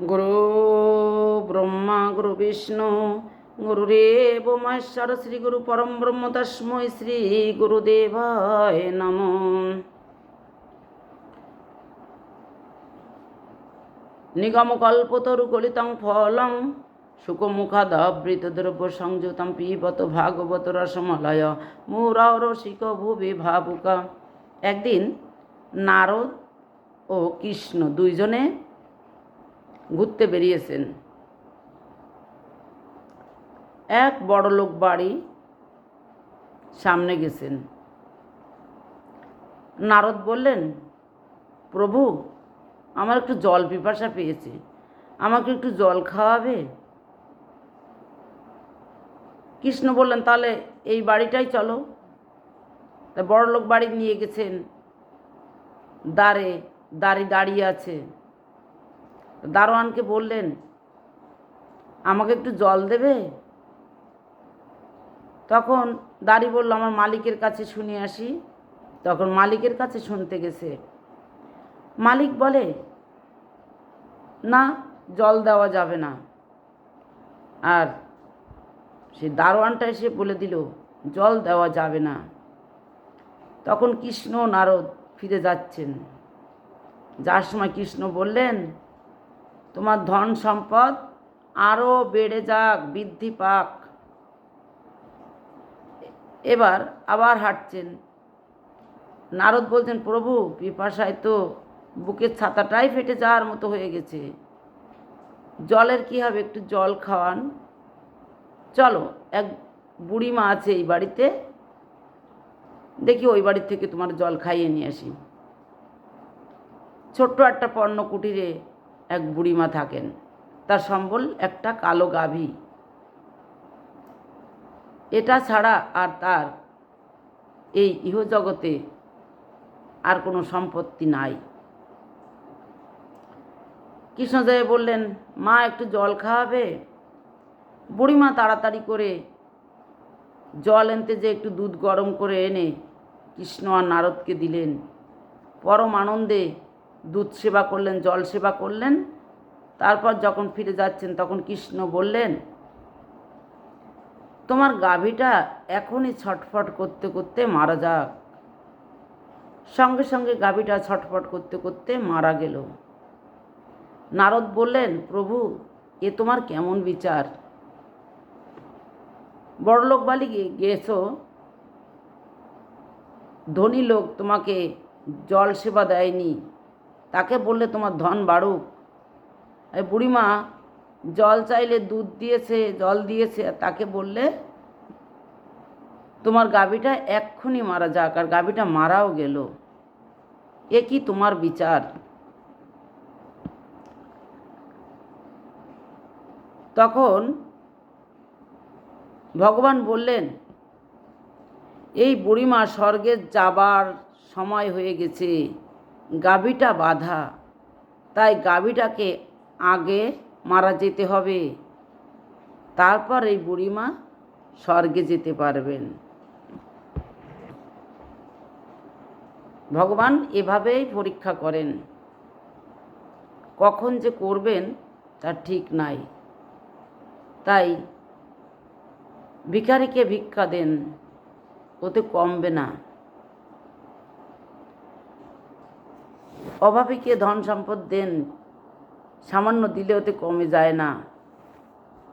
গুরু ব্রহ্মা গুরু বিষ্ণু গুরুরেব মহেশ্বর শ্রী গুরু পরম ব্রহ্ম তস্মৈ শ্রী গুরুদেবায় নম নিগম কল্পতরু গলিতং ফলং সুকমুখাদবৃত দ্রব্য সংযুতম পিবত ভাগবত রসমলয় মুরাও রসিক ভুবি ভাবুকা একদিন নারদ ও কৃষ্ণ দুইজনে ঘুরতে বেরিয়েছেন। এক বড় লোক বাড়ি সামনে গেছেন। নারদ বললেন, প্রভু, আমার একটু জল পিপাসা পেয়েছে। আমাকে একটু জল খাওয়াবে? কৃষ্ণ বললেন, তাহলে এই বাড়িটাই চলো। তা বড় লোক বাড়ি নিয়ে গেছেন। দ্বারে দাঁড়ি দাঁড়িয়ে আছে। দারোয়ানকে বললেন, আমাকে একটু জল দেবে? তখন দাড়ি বলল, আমার মালিকের কাছে শুনে আসি। তখন মালিকের কাছে শুনতে গেছে। মালিক বলে, না, জল দেওয়া যাবে না। আর সে দারোয়ানটা এসে বলে দিল, জল দেওয়া যাবে না। তখন কৃষ্ণ নারদ ফিরে যাচ্ছেন। যার সময় কৃষ্ণ বললেন তোমার ধন সম্পদ আরও বেড়ে যাক, বৃদ্ধি পাক। এবার আবার হাঁটছেন। নারদ বলছেন, প্রভু, পিপাসায় তো বুকের ছাতাটাই ফেটে যাওয়ার মতো হয়ে গেছে। জলের কি হবে? একটু জল খাওয়ান। চলো, এক বুড়িমা আছে এই বাড়িতে। দেখি ওই বাড়ির থেকে তোমার জল খাইয়ে নিয়ে আসি। ছোট্ট একটা পণ্য কুটিরে এক বুড়িমা থাকেন। তার সম্বল একটা কালো গাভী। এটা ছাড়া আর তার এই ইহজগতে আর কোনো সম্পত্তি নাই। কৃষ্ণদেব বললেন, মা, একটু জল খাওয়াবে? বুড়িমা তাড়াতাড়ি করে জল এনতে যে একটু দুধ গরম করে এনে কৃষ্ণ আর নারদকে দিলেন। পরম আনন্দে দুধ সেবা করলেন, জল সেবা করলেন। তারপর যখন ফিরে যাচ্ছেন, তখন কৃষ্ণ বললেন, তোমার গাভীটা এখনই ছটফট করতে করতে মারা যাক। সঙ্গে সঙ্গে গাভীটা ছটফট করতে করতে মারা গেল। নারদ বললেন, প্রভু, এ তোমার কেমন বিচার? বড়লোক বালি গেছো। ধনী লোক তোমাকে জল সেবা দেয়নি। তাকে বললে, তোমার ধন বাড়ুক। বুড়িমা, জল চাইলে দুধ দিয়েছে, জল দিয়েছে। তাকে বললে, তোমার গাভীটা এক্ষুনি মারা যাক, আর গাভীটা মারাও গেল। এ কি তোমার বিচার? তখন ভগবান বললেন, এই বুড়িমা, স্বর্গে যাবার সময় হয়ে গেছে। গাভীটা বাধা। তাই গাভীটাকে আগে মারা যেতে হবে। তারপর এই বুড়িমা স্বর্গে যেতে পারবেন। ভগবান এভাবেই পরীক্ষা করেন। কখন যে করবেন তার ঠিক নাই। তাই ভিখারিকে ভিক্ষা দেন, ওতে কমবে না। অভাবীকে ধন সম্পদ দেন সামান্য দিলে ওতে কমে যায় না।